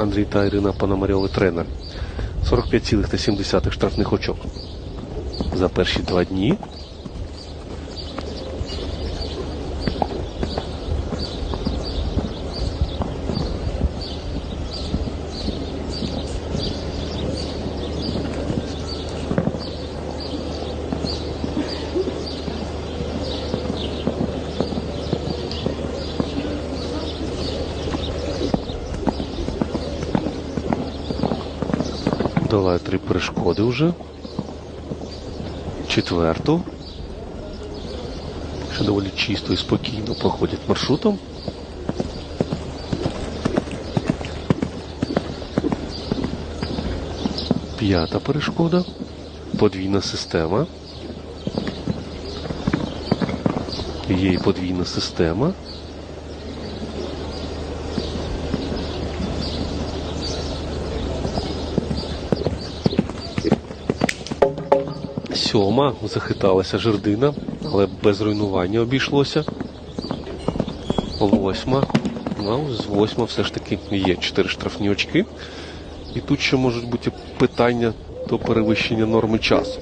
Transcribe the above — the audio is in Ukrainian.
Андрій та Ірина Пономарьови тренер. 45,7 штрафних очок. За перші два дні. Долає три перешкоди вже. Четверту. Ще доволі чисто і спокійно проходять маршрутом. П'ята перешкода. Подвійна система. Є і подвійна система. Сьома захиталася жердина, але без руйнування обійшлося. Восьма. Ну, з восьма все ж таки є чотири штрафні очки. І тут ще можуть бути питання до перевищення норми часу.